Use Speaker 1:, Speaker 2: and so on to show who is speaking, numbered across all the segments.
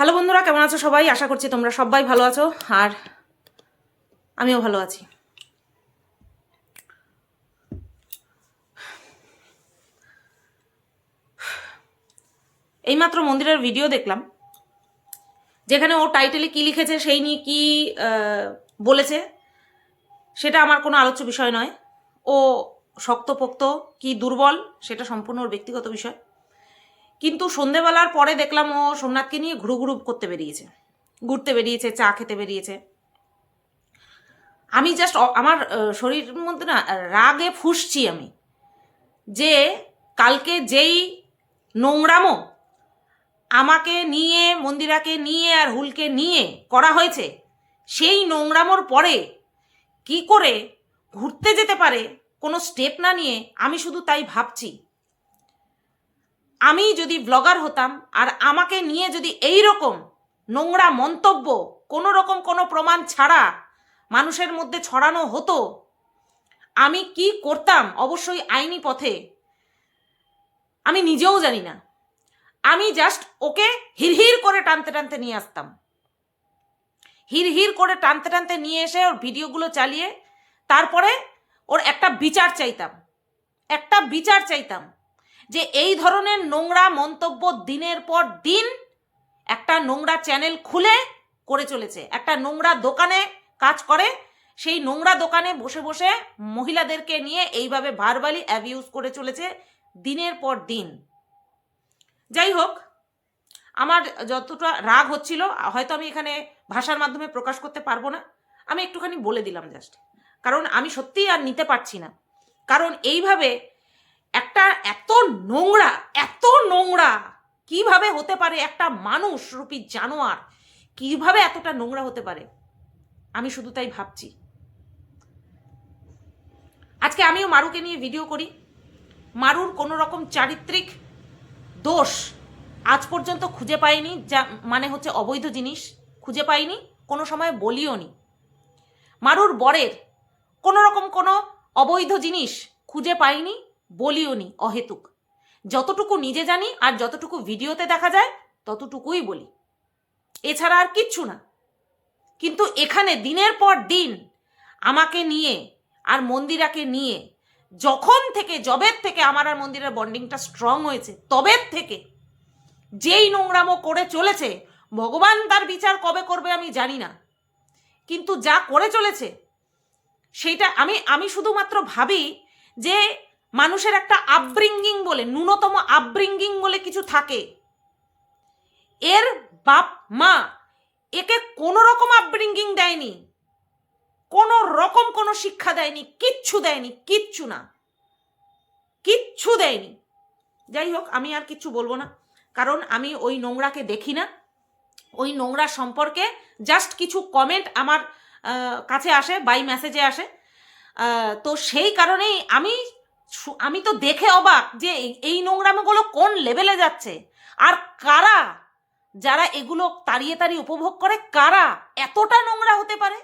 Speaker 1: Hello বন্ধুরা, কেমন আছো সবাই? আশা করছি তোমরা সবাই ভালো আছো। আর আমিও ভালো আছি। এইমাত্র মন্দিরের ভিডিও দেখলাম, যেখানে ও টাইটেলে কি লিখেছে, সেই নিয়ে কি বলেছে, সেটা আমার কোনো আলোচ্য বিষয় নয়। ও শক্তপোক্ত, কি দুর্বল, সেটা সম্পূর্ণ ওর ব্যক্তিগত বিষয়। কিন্তু সন্ধেবেলার পরে দেখলাম ও সোমনাথকে নিয়ে ঘুরু ঘুরু করতে বেরিয়েছে। ঘুরতে বেরিয়েছে, চা খেতে বেরিয়েছে। আমি জাস্ট আমার শরীরের মধ্যে না, রাগে ফুসছি আমি যে কালকে যেই নোংরামো আমাকে নিয়ে, মন্দিরাকে নিয়ে আর হুলকে নিয়ে করা হয়েছে, সেই নোংরামোর পরে কি করে ঘুরতে যেতে পারে কোনো স্টেপ না নিয়ে আমি শুধু তাই ভাবছি। আমি যদি ব্লগার হতাম আর আমাকে নিয়ে যদি এই রকম নোংরা মন্তব্য, কোনো রকম কোনো প্রমাণ ছাড়া মানুষের মধ্যে ছড়ানো হতো, আমি কি করতাম অবশ্যই আইনি পথে? আমি নিজেও জানি না। আমি জাস্ট ওকে হিরহির করে টানতে টানতে নিয়ে আসতাম। হিরহির করে টানতে টানতে নিয়ে এসে ওর ভিডিওগুলো চালিয়ে তারপরে ওর একটা বিচার চাইতাম। একটা বিচার চাইতাম। যে এই ধরনের নোংরা মন্তব্য দিনের পর দিন একটা নোংরা চ্যানেল খুলে করে চলেছে, একটা নোংরা দোকানে কাজ করে। সেই নোংরা দোকানে বসে বসে মহিলাদেরকে নিয়ে এইভাবে ভারবালি অ্যাবিউজ করে চলেছে দিনের পর দিন। যাই হোক, আমার যতটা রাগ হচ্ছিল, হয়তো আমি এখানে ভাষার মাধ্যমে প্রকাশ করতে পারব না, আমি একটুখানি বলে দিলাম জাস্ট কারণ আমি সত্যিই আর নিতে পারছি না। কারণ এইভাবে একটা এত নোংরা এত নোংরা, কীভাবে হতে পারে একটা মানুষ রূপী জানোয়ার? কীভাবে এতটা নোংরা হতে পারে? আমি শুধু তাই ভাবছি। আজকে আমিও মারুকে নিয়ে ভিডিও করি। মারুর কোনো রকম চারিত্রিক দোষ আজ পর্যন্ত খুঁজে পাইনি, যা মানে হচ্ছে অবৈধ জিনিস খুঁজে পাইনি, কোনো সময় বলিও নি। মারুর বরের কোনো রকম কোনো অবৈধ জিনিস খুঁজে পাইনি বলিও নি, অহেতুক। যতটুকু নিজে জানি আর যতটুকু ভিডিওতে দেখা যায়, ততটুকুই বলি। এছাড়া আর কিচ্ছু না। কিন্তু এখানে দিনের পর দিন আমাকে নিয়ে আর মন্দিরাকে নিয়ে যখন থেকে জবের থেকে আমার আর মন্দিরের বন্ডিংটা স্ট্রং হয়েছে, তবের থেকে যেই নোংরামো করে চলেছে, ভগবান তার বিচার কবে করবে আমি জানি না। কিন্তু যা করে চলেছে, সেইটা আমি আমি শুধুমাত্র ভাবি যে মানুষের একটা আপব্রিঙ্গিং বলে, ন্যূনতম আপব্রিঙ্গিং বলে কিছু থাকে। এর বাপ মা একে কোনো রকম আপব্রিঙ্গিং দেয়নি, কোনো রকম কোনো শিক্ষা দেয়নি, কিচ্ছু দেয়নি, কিচ্ছু না। কিচ্ছু দেয়নি। যাই হোক, আমি আর কিচ্ছু বলব না, কারণ আমি ওই নোংরাকে দেখি না। ওই নোংরা সম্পর্কে জাস্ট কিছু কমেন্ট আমার কাছে আসে বাই মেসেজে আসে। তো সেই কারণেই আমি আমি তো দেখে অবাক যে এই- নোংরামোগুলো কোন লেভেলে যাচ্ছে। আর কারা? যারা এগুলো তাড়িয়ে তাড়িয়ে উপভোগ করে, কারা? এতটা নোংরা হতে পারে?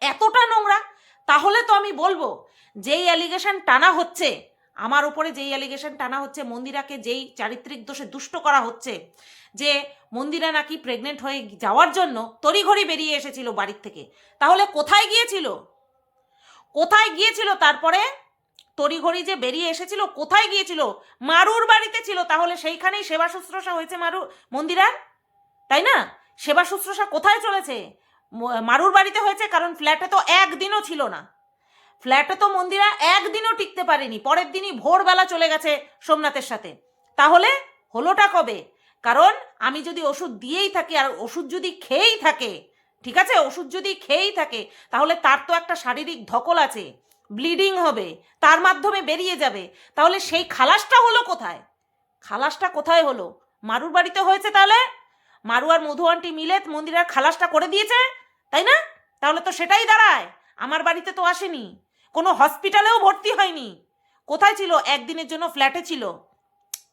Speaker 1: এতটা নোংরা? তাহলে তো আমি বলব, যেই অ্যালিগেশন টানা হচ্ছে, আমার উপরে যেই অ্যালিগেশন টানা হচ্ছে, মন্দিরাকে যেই চারিত্রিক দোষে দুষ্ট করা হচ্ছে, যে মন্দিরা নাকি প্রেগনেন্ট হয়ে যাওয়ার জন্য তড়িঘড়ি বেরিয়ে এসেছিল বাড়ির থেকে, তাহলে কোথায় গিয়েছিল? কোথায় গিয়েছিল তারপরে? তড়িঘড়ি যে বেরিয়ে এসেছিল, কোথায় গিয়েছিল? মারুর বাড়িতে ছিল, তাহলে সেইখানেই সেবা শুশ্রূষা হয়েছে মারু, মন্দিরার? তাই না? সেবা শুশ্রূষা কোথায় চলেছে? মারুর বাড়িতে হয়েছে, কারণ ফ্ল্যাটে তো একদিনও ছিল না। ফ্ল্যাটে তো মন্দিরা একদিনও টিকতে পারেনি, পরের দিনই ভোরবেলা চলে গেছে সোমনাথের সাথে। তাহলে হলোটা কবে? কারণ আমি যদি ওষুধ দিয়েই থাকি, আর ওষুধ যদি খেয়েই থাকে, ঠিক আছে? ওষুধ যদি খেয়েই থাকে, তাহলে তার তো একটা শারীরিক ধকল আছে। ব্লিডিং হবে, তার মাধ্যমে বেরিয়ে যাবে। তাহলে সেই খালাসটা হলো কোথায়? খালাসটা কোথায় হলো? মারুর বাড়িতে হয়েছে তাহলে? মারু আর মধু আন্টি মিলে মন্দিরের খালাসটা করে দিয়েছে? তাই না? তাহলে তো সেটাই দাঁড়ায়। আমার বাড়িতে তো আসেনি। কোনো হসপিটালেও ভর্তি হয়নি। কোথায় ছিল? একদিনের জন্য ফ্ল্যাটে ছিল।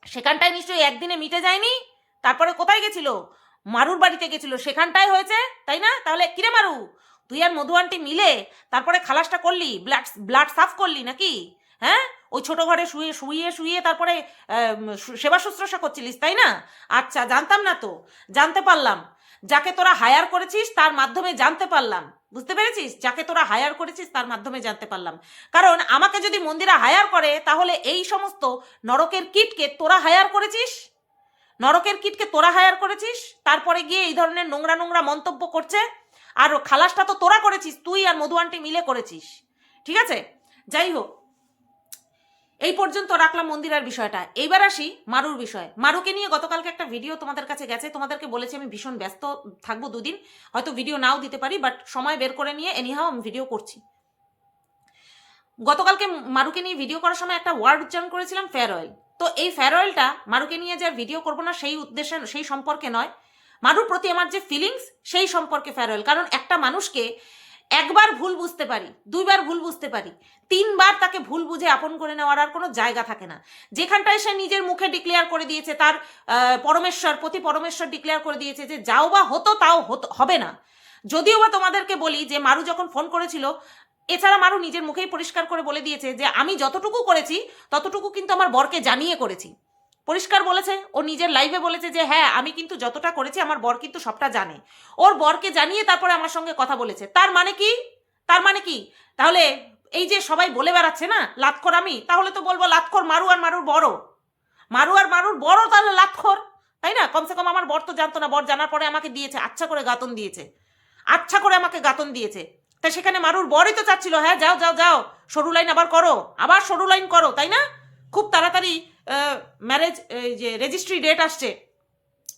Speaker 1: সেখানটায় নিশ্চয়ই একদিনে মিটে যায়নি? তারপরে কোথায় গেছিল? মারুর বাড়িতে গেছিল। সেখানটায় হয়েছে? তাই না? তাহলে কিরে মারু? তুই আর মধু আন্টি মিলে তারপরে খালাসটা করলি ব্লাড ব্লাড সাফ করলি নাকি? হ্যাঁ? ওই ছোট ঘরে শুয়ে শুয়ে শুয়ে তারপরে সেবা শুশ্রূষা করছিলিস, তাই না? আচ্ছা জানতাম না তো। জানতে পারলাম। যাকে তোরা হায়ার করেছিস তার মাধ্যমে জানতে পারলাম। বুঝতে পেরেছিস? যাকে তোরা হায়ার করেছিস তার মাধ্যমে জানতে পারলাম। কারণ আমাকে যদি মন্দিরা হায়ার করে, তাহলে এই সমস্ত নরকের কিটকে তোরা হায়ার করেছিস? নরকের কিটকে তোরা হায়ার করেছিস? তারপরে গিয়ে এই ধরনের নোংরা নোংরা মন্তব্য করছে? আর খালাসটা তো তোরা করেছিস, তুই আর মধু আন্টি মিলে করেছিস। ঠিক আছে? যাই হোক, এই পর্যন্ত রাখলাম মন্দিরার বিষয়টা। এইবার আসি মারুর বিষয়। মারুকে নিয়ে গতকালকে একটা ভিডিও তোমাদের কাছে গেছে। তোমাদেরকে বলেছি আমি ভীষণ ব্যস্ত থাকব দুদিন। হয়তো ভিডিও নাও দিতে পারি, বাট সময় বের করে নিয়ে এনিহাও আমি ভিডিও করছি। গতকালকে মারুকে নিয়ে ভিডিও করার সময় একটা ওয়ার্ড উচ্চারণ করেছিলাম ফেয়ার অয়েল তো এই ফেয়ার অয়েলটা মারুকে নিয়ে যে আর ভিডিও করব না, সেই উদ্দেশ্যে, সেই সম্পর্কে নয়। মারুর প্রতি আমার যে ফিলিংস সেই সম্পর্কে ফেয়ার অয়েল কারণ একটা মানুষকে একবার ভুল বুঝতে পারি, দুইবার ভুল বুঝতে পারি, তিনবার তাকে ভুল বুঝে আপন করে নেওয়ার আর কোনো জায়গা থাকে না। যেখানটায় সে নিজের মুখে ডিক্লেয়ার করে দিয়েছে, তার পরমেশ্বর, প্রতি পরমেশ্বর ডিক্লেয়ার করে দিয়েছে যে যাও বা হতো তাও হতো, হবে না। যদিও বা তোমাদেরকে বলি যে মারু যখন ফোন করেছিল, এছাড়া মারু নিজের মুখেই পরিষ্কার করে বলে দিয়েছে যে আমি যতটুকু করেছি, ততটুকু কিন্তু আমার বরকে জানিয়ে করেছি। পরিষ্কার বলেছে, ও নিজের লাইভে বলেছে যে হ্যাঁ আমি কিন্তু যতটা করেছি, আমার বর কিন্তু সবটা জানে। ওর বরকে জানিয়ে তারপরে আমার সঙ্গে কথা বলেছে। তার মানে কি? তার মানে কি? তাহলে এই যে সবাই বলে বেড়াচ্ছে না, লাতখর আমি, তাহলে তো বলব লাতখর মারু আর মারুর বড়। মারু আর মারুর বড় তাহলে লাতখর, তাই না? কমসে কম আমার বর তো জানতো না, বর জানার পরে আমাকে দিয়েছে আচ্ছা করে গাতন দিয়েছে। আচ্ছা করে আমাকে গাতন দিয়েছে। তা সেখানে মারুর বরই তো চাচ্ছিল হ্যাঁ যাও যাও যাও, সরু লাইন আবার করো, আবার সরু লাইন করো। তাই না? খুব তাড়াতাড়ি ম্যারেজ এই যে রেজিস্ট্রি ডেট আসছে।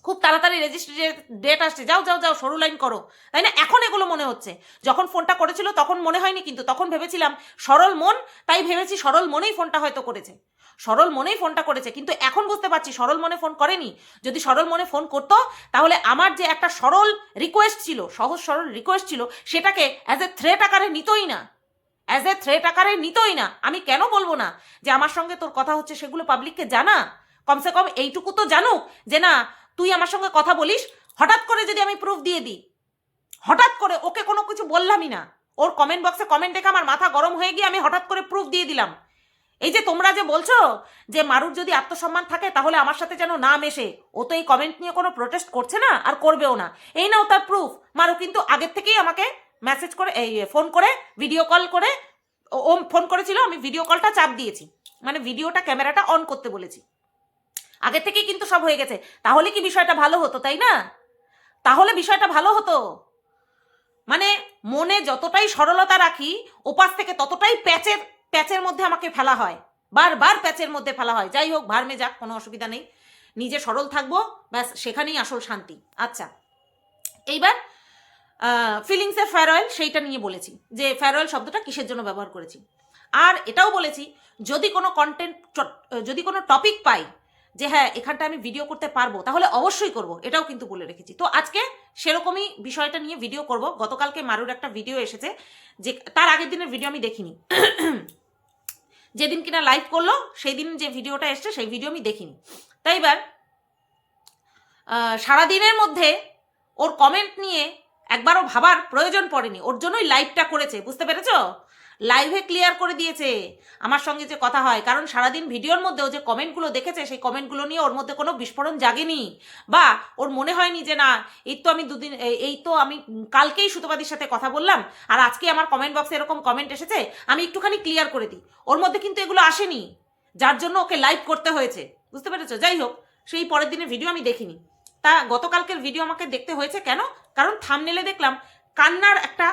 Speaker 1: খুব তাড়াতাড়ি রেজিস্ট্রি ডেট আসছে। যাও যাও যাও, সরু লাইন করো। তাই না? এখন এগুলো মনে হচ্ছে। যখন ফোনটা করেছিল, তখন মনে হয়নি, কিন্তু তখন ভেবেছিলাম, সরল মন, তাই ভেবেছি সরল মনেই ফোনটা হয়তো করেছে। সরল মনেই ফোনটা করেছে, কিন্তু এখন বুঝতে পারছি সরল মনে ফোন করেনি। যদি সরল মনে ফোন করতো, তাহলে আমার যে একটা সরল রিকোয়েস্ট ছিল, সহজ সরল রিকোয়েস্ট ছিল, সেটাকে অ্যাজ এ থ্রেট আকারে নিতই না। অ্যাজ এ থ্রেট আকারে নিতই না। আমি কেন বলব না যে আমার সঙ্গে তোর কথা হচ্ছে সেগুলো পাবলিককে জানা? কমসে কম এইটুকু তো জানুক যে না, তুই আমার সঙ্গে কথা বলিস, হঠাৎ করে যদি আমি প্রুফ দিয়ে দিই। হঠাৎ করে ওকে কোনো কিছু বললামই না। ওর কমেন্ট বক্সে কমেন্ট দেখে আমার মাথা গরম হয়ে গিয়ে আমি হঠাৎ করে প্রুফ দিয়ে দিলাম। এই যে তোমরা যে বলছো যে মারুর যদি আত্মসম্মান থাকে তাহলে আমার সাথে যেন না মেশে, ও তো এই কমেন্ট নিয়ে কোনো প্রোটেস্ট করছে না আর করবেও না। এই নাও তার প্রুফ মারু কিন্তু আগের থেকেই আমাকে মেসেজ করে, এই ফোন করে ভিডিও কল করে, ও- ফোন করেছিল, আমি ভিডিও কলটা চাপ দিয়েছি। মানে ভিডিওটা ক্যামেরাটা অন করতে বলেছি। আগে থেকেই কিন্তু সব হয়ে গেছে। তাহলে কি বিষয়টা ভালো হতো, তাই না? তাহলে বিষয়টা ভালো হতো। মানে মনে যতটাই সরলতা রাখি, ওপাশ থেকে ততটাই প্যাচের প্যাচের মধ্যে আমাকে ফেলা হয়। বারবার প্যাচের মধ্যে ফেলা হয়। যাই হোক ভারমে যাক কোনো অসুবিধা নেই। নিজে সরল থাকব, ব্যাস, সেখানেই আসল শান্তি। আচ্ছা। এইবার ফিলিংসের ফেয়ার অয়েল সেইটা নিয়ে বলেছি যে ফেয়ার অয়েল শব্দটা কিসের জন্য ব্যবহার করেছি। আর এটাও বলেছি, যদি কোনো কন্টেন্ট যদি কোনো টপিক পাই যে হ্যাঁ এখানটা আমি ভিডিও করতে পারব, তাহলে অবশ্যই করব, এটাও কিন্তু বলে রেখেছি। তো আজকে সেরকমই বিষয়টা নিয়ে ভিডিও করব। গতকালকে মারুর একটা ভিডিও এসেছে যে, তার আগের দিনের ভিডিও আমি দেখিনি। যেদিন কিনা লাইভ করল সেই দিন যে ভিডিওটা এসছে, সেই ভিডিও আমি দেখিনি। তাই এবার সারাদিনের মধ্যে ওর কমেন্ট নিয়ে একবারও ভাবার প্রয়োজন পড়েনি। ওর জন্যই লাইভটা করেছে, বুঝতে পেরেছ? লাইভে ক্লিয়ার করে দিয়েছে। আমার সঙ্গে যে কথা হয়, কারণ সারাদিন ভিডিওর মধ্যে ও যে কমেন্টগুলো দেখেছে, সেই কমেন্টগুলো নিয়ে ওর মধ্যে কোনো বিস্ফোরণ জাগেনি। বা ওর মনে হয়নি যে, না, এই তো আমি দুদিন এই- তো আমি কালকেই সুতপাদির সাথে কথা বললাম, আর আজকে আমার কমেন্ট বক্সে এরকম কমেন্ট এসেছে, আমি একটুখানি ক্লিয়ার করে দিই। ওর মধ্যে কিন্তু এগুলো আসেনি, যার জন্য ওকে লাইভ করতে হয়েছে, বুঝতে পেরেছ? যাই হোক, সেই পরের দিনের ভিডিও আমি দেখিনি। তা গতকালকের ভিডিও আমাকে দেখতে হয়েছে কেন? কারণ থামনেলে দেখলাম কান্নার একটা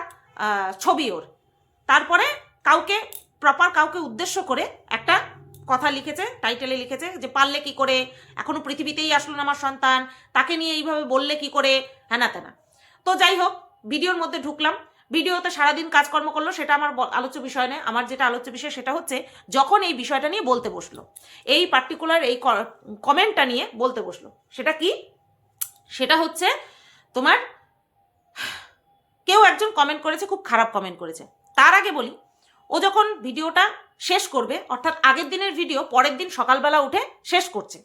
Speaker 1: ছবি ওর। তারপরে কাউকে প্রপার কাউকে উদ্দেশ্য করে একটা কথা লিখেছে টাইটেলে লিখেছে যে পারলে কি করে? এখনও পৃথিবীতেই আসলো না আমার সন্তান, তাকে নিয়ে এইভাবে বললে কি করে? হ্যানা তেনা। তো যাই হোক ভিডিওর মধ্যে ঢুকলাম। ভিডিওতে সারাদিন কাজকর্ম করল, সেটা আমার আলোচ্য বিষয় নয়, আমার যেটা আলোচ্য বিষয় সেটা হচ্ছে যখন এই বিষয়টা নিয়ে বলতে বসল, এই পার্টিকুলার এই কমেন্টটা নিয়ে বলতে বসল, সেটা কি? সেটা হচ্ছে তোমার, কেউ একজন কমেন্ট করেছে, খুব খারাপ কমেন্ট করেছে। তার আগে বলি, ও যখন ভিডিওটা শেষ করবে, অর্থাৎ আগের দিনের ভিডিও পরের দিন সকালবেলা উঠে শেষ করছে।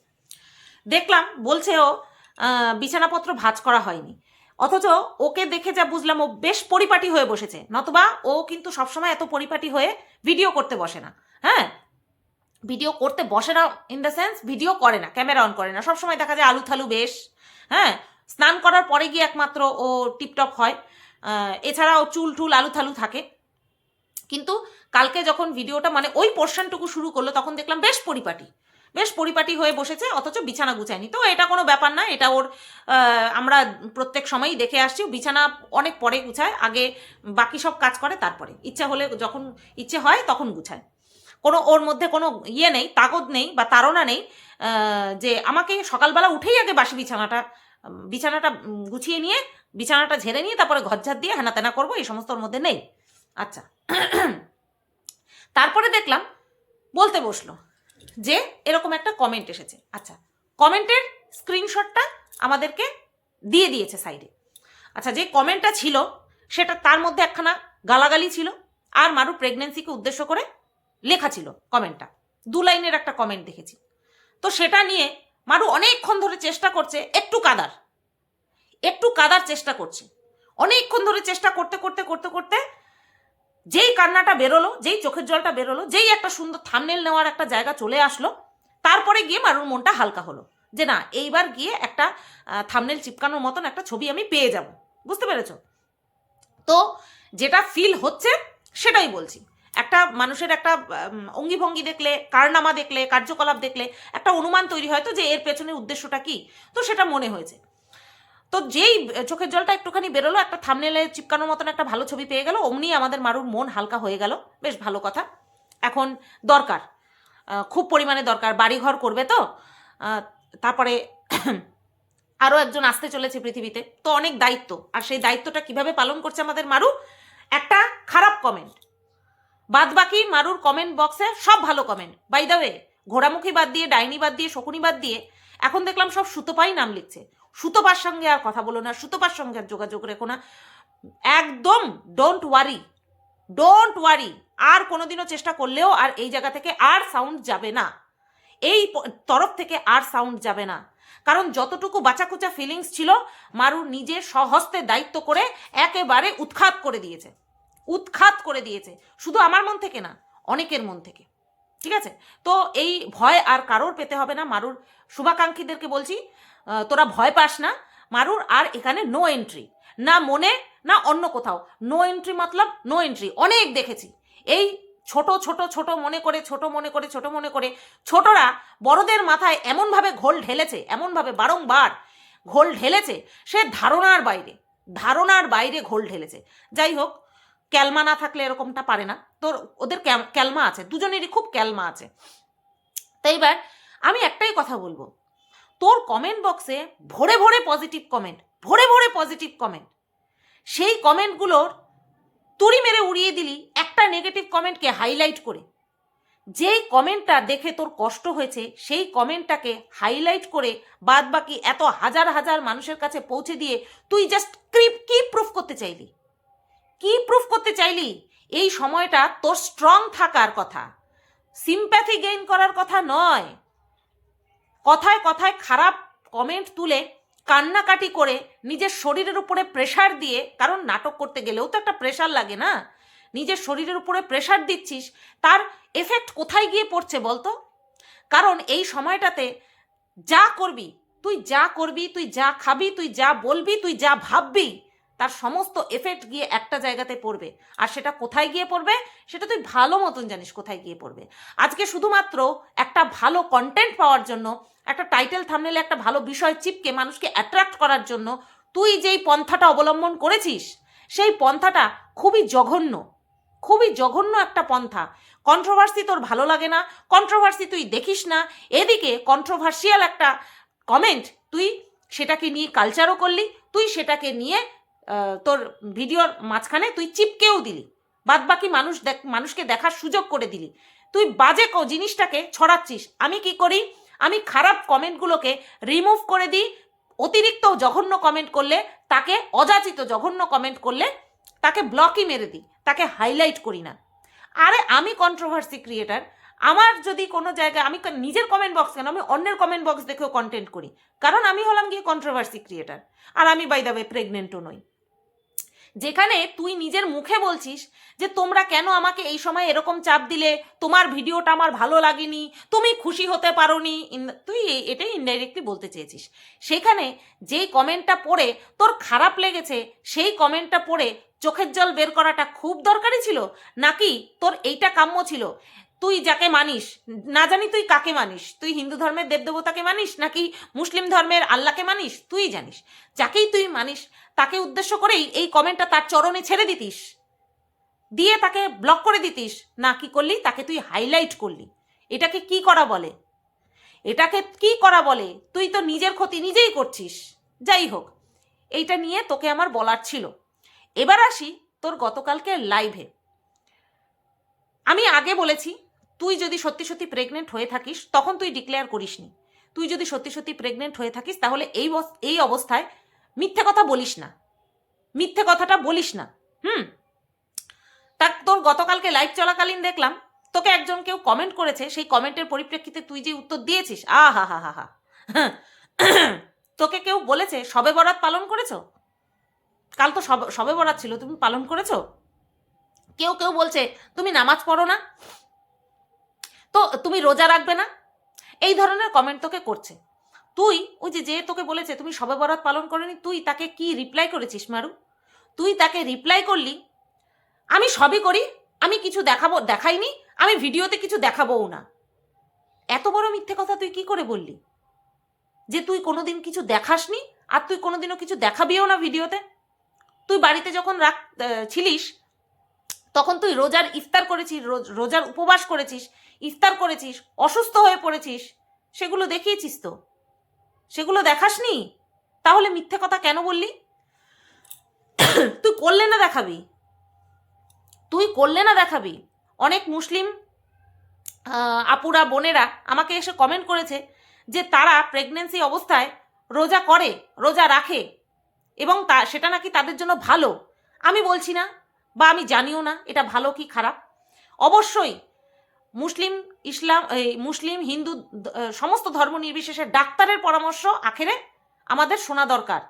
Speaker 1: দেখলাম, বলছে ও বিছানাপত্র ভাঁজ করা হয়নি। অথচ ওকে দেখে যা বুঝলাম, ও বেশ পরিপাটি হয়ে বসেছে। নতবা ও কিন্তু সবসময় এত পরিপাটি হয়ে ভিডিও করতে বসে না। হ্যাঁ? ভিডিও করতে বসে না ইন দ্য সেন্স ভিডিও করে না ক্যামেরা অন করে না। সবসময় দেখা যায় আলু থালু বেশ। হ্যাঁ স্নান করার পরে গিয়ে একমাত্র ও টিপটপ হয়। আহ, এছাড়াও চুল টুল আলু থালু থাকে। কিন্তু কালকে যখন ভিডিওটা মানে ওই পোর্শনটুকু শুরু করল তখন দেখলাম বেশ পরিপাটি। বেশ পরিপাটি হয়ে বসেছে অথচ বিছানা গুছায়নি। তো এটা কোনো ব্যাপার না এটা ওর আমরা প্রত্যেক সময়ই দেখে আসছি। বিছানা অনেক পরে গুছায় আগে বাকি সব কাজ করে তারপরে। ইচ্ছা হলে যখন ইচ্ছে হয় তখন গুছায়। কোনো ওর মধ্যে কোনো ইয়ে নেই তাগদ নেই বা তাড়না নেই যে আমাকে সকালবেলা উঠেই আগে বাসি বিছানাটা বিছানাটা গুছিয়ে নিয়ে, বিছানাটা ঝেড়ে নিয়ে তারপরে ঘর ঝাড় দিয়ে হেনা তেনা করব, এই সমস্ত ওর মধ্যে নেই। আচ্ছা। তারপরে দেখলাম, বলতে বসল যে এরকম একটা কমেন্ট এসেছে। আচ্ছা কমেন্টের স্ক্রিনশটটা আমাদেরকে দিয়ে দিয়েছে সাইডে আচ্ছা যে কমেন্টটা ছিল, সেটা তার মধ্যে একখানা গালাগালি ছিল, আর মারু প্রেগনেন্সিকে উদ্দেশ্য করে লেখা ছিল কমেন্টটা দু লাইনের একটা কমেন্ট দেখেছি। তো সেটা নিয়ে মারু অনেকক্ষণ ধরে চেষ্টা করছে একটু কাদার। একটু কাদার চেষ্টা করছে। অনেকক্ষণ ধরে চেষ্টা করতে করতে করতে করতে যেই কান্নাটা বেরোলো, যেই চোখের জলটা বেরোলো, যেই একটা সুন্দর থামনেল নেওয়ার একটা জায়গা চলে আসলো, তারপরে গিয়ে মারুর মনটা হালকা হলো যে না, এইবার গিয়ে একটা থামনেল চিপকানোর মতন একটা ছবি আমি পেয়ে যাব। বুঝতে পেরেছ? তো যেটা ফিল হচ্ছে সেটাই বলছি। একটা মানুষের একটা অঙ্গিভঙ্গি দেখলে, কারনামা দেখলে, কার্যকলাপ দেখলে একটা অনুমান তৈরি হয় তো যে এর পেছনে উদ্দেশ্যটা কি? তো সেটা মনে হয়েছে। তো যেই চোখের জলটা একটুখানি বেরোলো, একটা থামনেলে চিপকানোর মতন একটা ভালো ছবি পেয়ে গেল, অমনি আমাদের মারুর মন হালকা হয়ে গেল। বেশ ভালো কথা। এখন দরকার। খুব পরিমাণে দরকার। বাড়িঘর করবে তো। তারপরে আরও একজন আসতে চলেছে পৃথিবীতে। তো অনেক দায়িত্ব। আর সেই দায়িত্বটা কীভাবে পালন করছে আমাদের মারু? একটা খারাপ কমেন্ট বাদ বাকি মারুর কমেন্ট বক্সে সব ভালো কমেন্ট বাই দ্য ওয়ে ঘোড়ামুখী বাদ দিয়ে, ডাইনি বাদ দিয়ে, শকুনি বাদ দিয়ে, এখন দেখলাম সব সুতোপাই নাম লিখছে। সুতোপার সঙ্গে আর কথা বলো না, সুতোপার সঙ্গে আর যোগাযোগ রেখো না। একদম ডোন্ট ওয়ারি ডোন্ট ওয়ারি আর কোনোদিনও চেষ্টা করলেও আর এই জায়গা থেকে আর সাউন্ড যাবে না। এই তরফ থেকে আর সাউন্ড যাবে না। কারণ যতটুকু বাঁচাকুচা ফিলিংস ছিল মারু নিজে সহস্তে দায়িত্ব করে একেবারে উৎখাত করে দিয়েছে। উৎখাত করে দিয়েছে। শুধু আমার মন থেকে না, অনেকের মন থেকে। ঠিক আছে? তো এই ভয় আর কারোর পেতে হবে না। মারুর শুভাকাঙ্ক্ষীদেরকে বলছি তোরা ভয় পাস না। মারুর আর এখানে নো এন্ট্রি না মনে, না অন্য কোথাও। নো এন্ট্রি মতলব নো এন্ট্রি অনেক দেখেছি। এই ছোট ছোট ছোট মনে করে, ছোট মনে করে, ছোট মনে করে ছোটরা বড়দের মাথায় এমনভাবে ঘোল ঢেলেছে, এমনভাবে বারংবার ঘোল ঢেলেছে, সে ধারণার বাইরে ধারণার বাইরে ঘোল ঢেলেছে। যাই হোক ক্যালমা না থাকলে এরকমটা পারে না। তোর, ওদের ক্যালমা আছে, দুজনেরই খুব ক্যালমা আছে। তাই এবার আমি একটাই কথা বলব। তোর কমেন্ট বক্সে ভরে ভরে পজিটিভ কমেন্ট ভরে ভরে পজিটিভ কমেন্ট সেই কমেন্টগুলোর তুড়ি মেরে উড়িয়ে দিলি একটা নেগেটিভ কমেন্টকে হাইলাইট করে। যেই কমেন্টটা দেখে তোর কষ্ট হয়েছে, সেই কমেন্টটাকে হাইলাইট করে বাদ বাকি এত হাজার হাজার মানুষের কাছে পৌঁছে দিয়ে তুই জাস্ট ক্রিপ কি প্রুফ করতে চাইলি। কি প্রুফ করতে চাইলি? এই সময়টা তোর স্ট্রং থাকার কথা। সিম্প্যাথি গেইন করার কথা নয়। কথায় কথায় খারাপ কমেন্ট তুলে কান্নাকাটি করে নিজের শরীরের উপরে প্রেশার দিয়ে, কারণ নাটক করতে গেলেও তো একটা প্রেশার লাগে না? নিজের শরীরের উপরে প্রেশার দিচ্ছিস, তার এফেক্ট কোথায় গিয়ে পড়ছে বলতো? কারণ এই সময়টাতে যা করবি, তুই যা করবি, তুই যা খাবি, তুই যা বলবি, তুই যা ভাববি তার সমস্ত এফেক্ট গিয়ে একটা জায়গাতে পড়বে। আর সেটা কোথায় গিয়ে পড়বে? সেটা তুই ভালো মতন জানিস কোথায় গিয়ে পড়বে। আজকে শুধুমাত্র একটা ভালো কন্টেন্ট পাওয়ার জন্য, একটা টাইটেল থামনেলে একটা ভালো বিষয় চিপকে মানুষকে অ্যাট্রাক্ট করার জন্য তুই যেই পন্থাটা অবলম্বন করেছিস, সেই পন্থাটা খুবই জঘন্য। খুবই জঘন্য একটা পন্থা। কন্ট্রোভার্সি তোর ভালো লাগে না কন্ট্রোভার্সি তুই দেখিস না। এদিকে কন্ট্রোভার্সিয়াল একটা কমেন্ট তুই সেটাকে নিয়ে কালচারও করলি, তুই সেটাকে নিয়ে তোর ভিডিওর মাঝখানে তুই চিপকেও দিলি। বাদ বাকি মানুষ দেখ, মানুষকে দেখার সুযোগ করে দিলি। তুই বাজে ক- জিনিসটাকে ছড়াচ্ছিস। আমি কি করি? আমি খারাপ কমেন্টগুলোকে রিমুভ করে দিই। অতিরিক্ত জঘন্য কমেন্ট করলে, তাকে অযাচিত জঘন্য কমেন্ট করলে, তাকে ব্লকই মেরে দিই। তাকে হাইলাইট করি না। আরে আমি কন্ট্রোভার্সি ক্রিয়েটার আমার যদি কোনো জায়গায় আমি নিজের কমেন্ট বক্স কেন? আমি অন্যের কমেন্ট বক্স দেখেও কন্টেন্ট করি। কারণ আমি হলাম গিয়ে কন্ট্রোভার্সি ক্রিয়েটার আর আমি বাই দ্য ওয়ে প্রেগনেন্টও নই। যেখানে তুই নিজের মুখে বলছিস যে, তোমরা কেন আমাকে এই সময় এরকম চাপ দিলে? তোমার ভিডিওটা আমার ভালো লাগেনি। তুমি খুশি হতে পারোনি। ইন- তুই এটাই ইনডাইরেক্টলি বলতে চেয়েছিস। সেখানে যেই কমেন্টটা পড়ে তোর খারাপ লেগেছে, সেই কমেন্টটা পড়ে চোখের জল বের করাটা খুব দরকারি ছিল? নাকি তোর এইটা কাম্য ছিল? তুই যাকে মানিস? না জানি তুই কাকে মানিস? তুই হিন্দু ধর্মের দেবদেবতাকে মানিস নাকি মুসলিম ধর্মের আল্লাহকে মানিস? তুই জানিস। যাকেই তুই মানিস, তাকে উদ্দেশ্য করেই এই কমেন্টটা তার চরণে ছেড়ে দিতিস। দিয়ে তাকে ব্লক করে দিতিস। না কি করলি? তাকে তুই হাইলাইট করলি। এটাকে কি করা বলে? এটাকে কি করা বলে? তুই তো নিজের ক্ষতি নিজেই করছিস। যাই হোক, এইটা নিয়ে তোকে আমার বলার ছিল। এবার আসি তোর গতকালকে লাইভে আমি আগে বলেছি তুই যদি সত্যি সত্যি প্রেগনেন্ট হয়ে থাকিস, তখন তুই ডিক্লেয়ার করিস নি তুই যদি সত্যি সত্যি প্রেগনেন্ট হয়ে থাকিস, তাহলে এই এই অবস্থায় মিথ্যে কথা বলিস না। মিথ্যে কথাটা বলিস না। হুম? তা তোর গতকালকে লাইভ চলাকালীন দেখলাম, তোকে একজন কেউ কমেন্ট করেছে, সেই কমেন্টের পরিপ্রেক্ষিতে তুই যে উত্তর দিয়েছিস আ হা হা হা হা তোকে কেউ বলেছে সবে বরাত পালন করেছ? কাল তো সবে বরাত ছিল, তুমি পালন করেছ? কেউ কেউ বলছে, তুমি নামাজ পড়ো না? তুমি রোজা রাখবে না? এই ধরনের কমেন্ট তোকে করছে। তুই, ওই যে যে তোকে বলেছে, তুমি সবে বরাত পালন করেনি, তুই তাকে কি রিপ্লাই করেছিস, মারু? তুই তাকে রিপ্লাই করলি, আমি সবই করি, আমি কিছু দেখাবো, দেখাইনি, আমি ভিডিওতে কিছু দেখাবোও না। এত বড় মিথ্যে কথা তুই কি করে বললি? যে তুই কোনোদিন কিছু দেখাসনি, আর তুই কোনোদিনও কিছু দেখাবিও না ভিডিওতে? তুই বাড়িতে যখন রাখ ছিলিস, তখন তুই রোজার ইফতার করেছিস, রোজ- রোজার উপবাস করেছিস ইফতার করেছিস, অসুস্থ হয়ে পড়েছিস, সেগুলো দেখিয়েছিস তো। সেগুলো দেখাসনি? তাহলে মিথ্যে কথা কেন বললি? তুই করলে না দেখাবি। তুই করলে না দেখাবি। অনেক মুসলিম আপুরা, বোনেরা আমাকে এসে কমেন্ট করেছে যে তারা প্রেগনেন্সি অবস্থায় রোজা করে, রোজা রাখে এবং তা, সেটা নাকি তাদের জন্য ভালো। আমি বলছি না বা আমি জানিও না এটা ভালো কি খারাপ। অবশ্যই মুসলিম ইসলাম, এই মুসলিম, হিন্দু সমস্ত ধর্ম নির্বিশেষে ডাক্তারের পরামর্শ আখেরে আমাদের শোনা দরকার।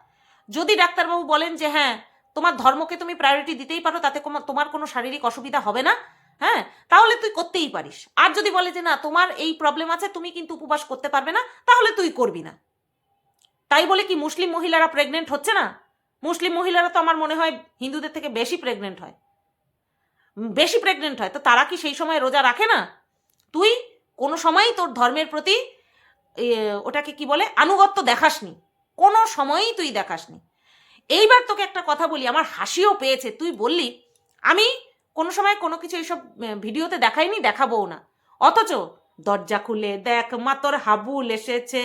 Speaker 1: যদি ডাক্তারবাবু বলেন যে হ্যাঁ তোমার ধর্মকে তুমি প্রায়োরিটি দিতেই পারো, তাতে তোমার কোনো শারীরিক অসুবিধা হবে না হ্যাঁ তাহলে তুই করতেই পারিস। আর যদি বলে যে, না, তোমার এই প্রবলেম আছে, তুমি কিন্তু উপবাস করতে পারবে না, তাহলে তুই করবি না। তাই বলে কি মুসলিম মহিলারা প্রেগনেন্ট হচ্ছে না? মুসলিম মহিলারা তো আমার মনে হয় হিন্দুদের থেকে বেশি প্রেগনেন্ট হয়। বেশি প্রেগনেন্ট হয়। তো তারা কি সেই সময় রোজা রাখে না? তুই কোনো সময়ই তোর ধর্মের প্রতি ওটাকে কি বলে, আনুগত্য দেখাসনি। কোনো সময়ই তুই দেখাসনি। এইবার তোকে একটা কথা বলি, আমার হাসিও পেয়েছে। তুই বললি, আমি কোনো সময় কোনো কিছু এইসব ভিডিওতে দেখাইনি, দেখাবও না। অথচ দরজা খুলে দেখ মা তোর হাবুল এসেছে।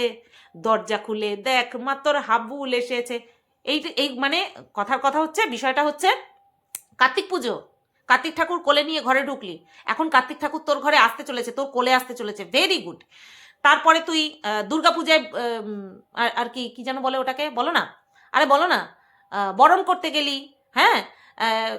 Speaker 1: দরজা খুলে দেখ মা তোর হাবুল এসেছে। এই এই মানে কথার কথা হচ্ছে, বিষয়টা হচ্ছে কার্তিক পুজো। কার্তিক ঠাকুর কোলে নিয়ে ঘরে ঢুকলি। এখন কার্তিক ঠাকুর তোর ঘরে আসতে চলেছে, তোর কোলে আসতে চলেছে। ভেরি গুড তারপরে তুই দুর্গাপূজায় আর- কি কি যেন বলে ওটাকে? বলো না? আরে বলো না? বরণ করতে গেলি হ্যাঁ?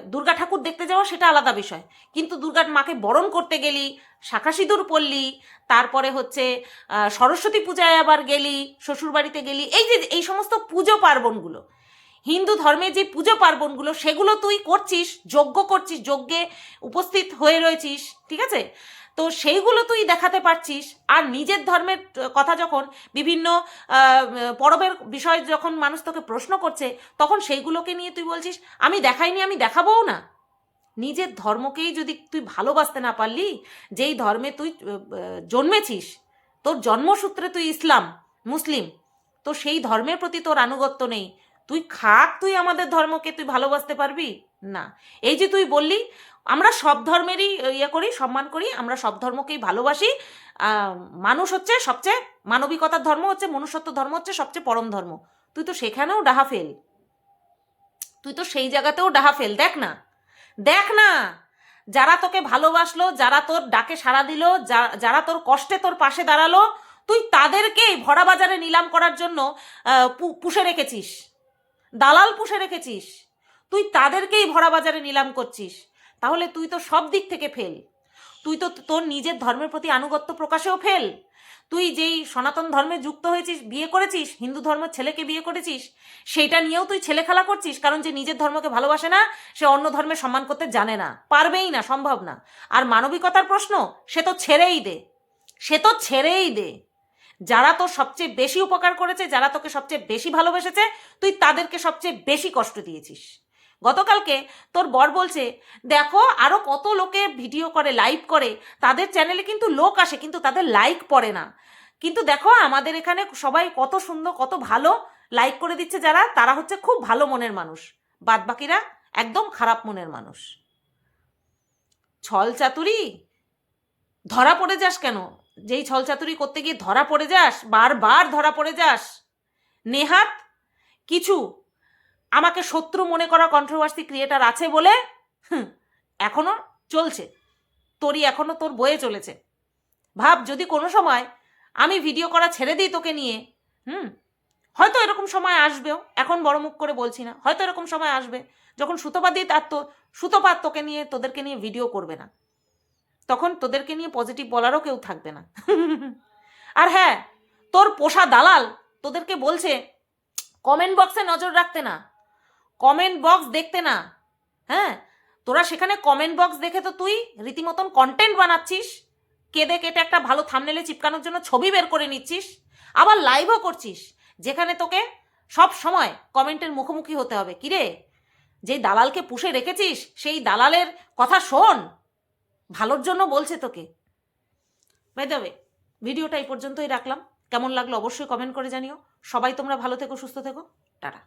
Speaker 1: দুর্গা ঠাকুর দেখতে যাওয়া সেটা আলাদা বিষয়। কিন্তু দুর্গার মাকে বরণ করতে গেলি, শাখা সিঁদুর পরলি, তারপরে হচ্ছে সরস্বতী পূজায় আবার গেলি, শ্বশুরবাড়িতে গেলি, এই যে, এই সমস্ত পুজো পার্বণগুলো। হিন্দু ধর্মে যে পুজো পার্বণগুলো, সেগুলো তুই করছিস, যজ্ঞ করছিস, যজ্ঞে উপস্থিত হয়ে রয়েছিস, ঠিক আছে? তো সেইগুলো তুই দেখাতে পারছিস। আর নিজের ধর্মের কথা যখন বিভিন্ন পরবের বিষয়ে যখন মানুষ তোকে প্রশ্ন করছে, তখন সেইগুলোকে নিয়ে তুই বলছিস, আমি দেখাইনি, আমি দেখাবও না। নিজের ধর্মকেই যদি তুই ভালোবাসতে না পারলি, যেই ধর্মে তুই জন্মেছিস, তোর জন্মসূত্রে তুই ইসলাম, মুসলিম, তো সেই ধর্মের প্রতি তোর আনুগত্য নেই। তুই খাক, তুই আমাদের ধর্মকে তুই ভালোবাসতে পারবি? না। এই যে তুই বললি, আমরা সব ধর্মেরই ইয়ে করি, সম্মান করি, আমরা সব ধর্মকেই ভালোবাসি। মানুষ হচ্ছে সবচেয়ে, মানবিকতার ধর্ম হচ্ছে, মনুষ্যত্ব ধর্ম হচ্ছে সবচেয়ে পরম ধর্ম। তুই তো সেখানেও ডাহা ফেল। তুই তো সেই জায়গাতেও ডাহা ফেল, দেখ না। দেখ না! যারা তোকে ভালোবাসলো, যারা তোর ডাকে সাড়া দিল যারা তোর কষ্টে তোর পাশে দাঁড়াল, তুই তাদেরকেই ভরা বাজারে নিলাম করার জন্য পুষে রেখেছিস। দালাল পুষে রেখেছিস। তুই তাদেরকেই ভরা বাজারে নিলাম করছিস। তাহলে তুই তো সব দিক থেকে ফেল। তুই তো তোর নিজের ধর্মের প্রতি আনুগত্য প্রকাশেও ফেল। তুই যেই সনাতন ধর্মে যুক্ত হয়েছিস, বিয়ে করেছিস, হিন্দু ধর্মের ছেলেকে বিয়ে করেছিস, সেইটা নিয়েও তুই ছেলে খেলা করছিস, কারণ যে নিজের ধর্মকে ভালোবাসে না, সে অন্য ধর্মের সম্মান করতে জানে না। পারবেই না, সম্ভব না। আর মানবিকতার প্রশ্ন, সে তো ছেড়েই দে। সে তো ছেড়েই দে। যারা তোর সবচেয়ে বেশি উপকার করেছে, যারা তোকে সবচেয়ে বেশি ভালোবেসেছে, তুই তাদেরকে সবচেয়ে বেশি কষ্ট দিয়েছিস। গতকালকে তোর বর বলছে, দেখো, আরও কত লোকে ভিডিও করে, লাইভ করে, তাদের চ্যানেলে কিন্তু লোক আসে, কিন্তু তাদের লাইক পড়ে না। কিন্তু দেখো, আমাদের এখানে সবাই কত সুন্দর, কত ভালো লাইক করে দিচ্ছে যারা, তারা হচ্ছে খুব ভালো মনের মানুষ। বাদ বাকিরা একদম খারাপ মনের মানুষ। ছল চাতুরি, ধরা পড়ে যাস কেন? যেই ছল চাতুরি করতে গিয়ে ধরা পড়ে যাস, বারবার ধরা পড়ে যাস। নেহাত, কিছু আমাকে শত্রু মনে করা কন্ট্রোভার্সি ক্রিয়েটার আছে বলে এখনও চলছে। তোরই এখনও তোর বয়ে চলেছে। ভাব, যদি কোনো সময় আমি ভিডিও করা ছেড়ে দিই তোকে নিয়ে হুম হয়তো এরকম সময় আসবেও। এখন বড় মুখ করে বলছি না। হয়তো এরকম সময় আসবে, যখন সুতোপাত দিই তার তো সুতোপাত তোকে নিয়ে তোদেরকে নিয়ে ভিডিও করবে না। তখন তোদেরকে নিয়ে পজিটিভ বলারও কেউ থাকবে না। আর হ্যাঁ তোর পোষা দালাল তোদেরকে বলছে কমেন্ট বক্সে নজর রাখতে না। কমেন্ট বক্স দেখতে না। হ্যাঁ তোরা সেখানে কমেন্ট বক্স দেখে তো তুই রীতিমতন কন্টেন্ট বানাচ্ছিস। কেঁদে কেটে একটা ভালো থামনেলে চিপকানোর জন্য ছবি বের করে নিচ্ছিস। আবার লাইভও করছিস, যেখানে তোকে সব সময় কমেন্টের মুখোমুখি হতে হবে। কিরে? যেই দালালকে পুষে রেখেছিস, সেই দালালের কথা শোন। ভালোর জন্য বলছে তোকে। বাই ভিডিওটা এই পর্যন্তই রাখলাম। কেমন লাগল অবশ্যই কমেন্ট করে জানিও। সবাই তোমরা ভালো থেকো, সুস্থ থেকো। টাটা।